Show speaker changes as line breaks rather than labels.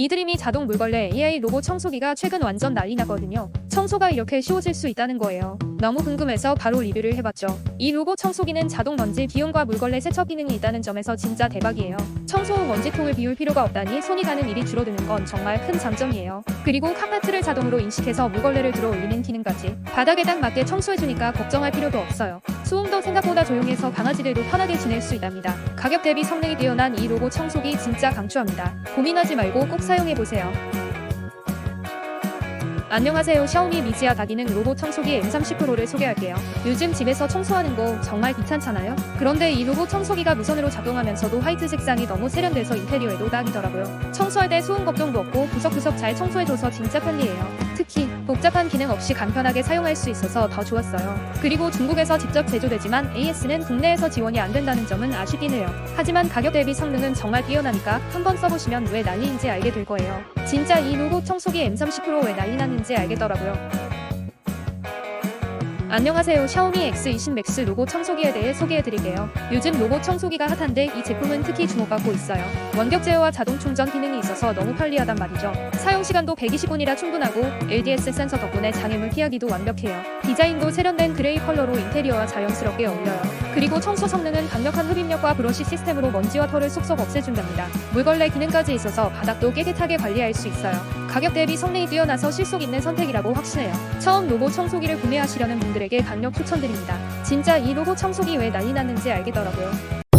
이드림이 자동 물걸레 AI 로봇 청소기가 최근 완전 난리 나거든요. 청소가 이렇게 쉬워질 수 있다는 거예요. 너무 궁금해서 바로 리뷰를 해봤죠. 이 로봇 청소기는 자동 먼지 비움과 물걸레 세척 기능이 있다는 점에서 진짜 대박이에요. 청소 후 먼지통을 비울 필요가 없다니 손이 가는 일이 줄어드는 건 정말 큰 장점이에요. 그리고 카페트를 자동으로 인식해서 물걸레를 들어 올리는 기능까지 바닥에 딱 맞게 청소해주니까 걱정할 필요도 없어요. 수온도 생각보다 조용해서 강아지들도 편하게 지낼 수 있답니다. 가격 대비 성능이 뛰어난 이 로봇 청소기 진짜 강추합니다. 고민하지 말고 꼭 사용해보세요. 안녕하세요. 샤오미 미지아 다기능 로봇 청소기 M30 프로를 소개할게요. 요즘 집에서 청소하는 거 정말 귀찮잖아요? 그런데 이 로봇 청소기가 무선으로 작동하면서도 화이트 색상이 너무 세련돼서 인테리어에도 딱이더라고요. 청소할 때 소음 걱정도 없고 구석구석 잘 청소해줘서 진짜 편리해요. 특히 복잡한 기능 없이 간편하게 사용할 수 있어서 더 좋았어요. 그리고 중국에서 직접 제조되지만 AS는 국내에서 지원이 안 된다는 점은 아쉽긴 해요. 하지만 가격 대비 성능은 정말 뛰어나니까 한번 써보시면 왜 난리인지 알게 될 거예요. 진짜 이 로봇 청소기 M30 프로 왜 난리 났는지 알겠더라고요. 안녕하세요. 샤오미 X20 맥스 로봇 청소기에 대해 소개해드릴게요. 요즘 로봇 청소기가 핫한데 이 제품은 특히 주목받고 있어요. 원격 제어와 자동 충전 기능이 있어서 너무 편리하단 말이죠. 사용 시간도 120분이라 충분하고 LDS 센서 덕분에 장애물 피하기도 완벽해요. 디자인도 세련된 그레이 컬러로 인테리어와 자연스럽게 어울려요. 그리고 청소 성능은 강력한 흡입력과 브러쉬 시스템으로 먼지와 털을 쏙쏙 없애준답니다. 물걸레 기능까지 있어서 바닥도 깨끗하게 관리할 수 있어요. 가격 대비 성능이 뛰어나서 실속 있는 선택이라고 확신해요. 처음 로봇 청소기를 구매하시려는 분들에게 강력 추천드립니다. 진짜 이 로봇 청소기 왜 난리 났는지 알겠더라고요.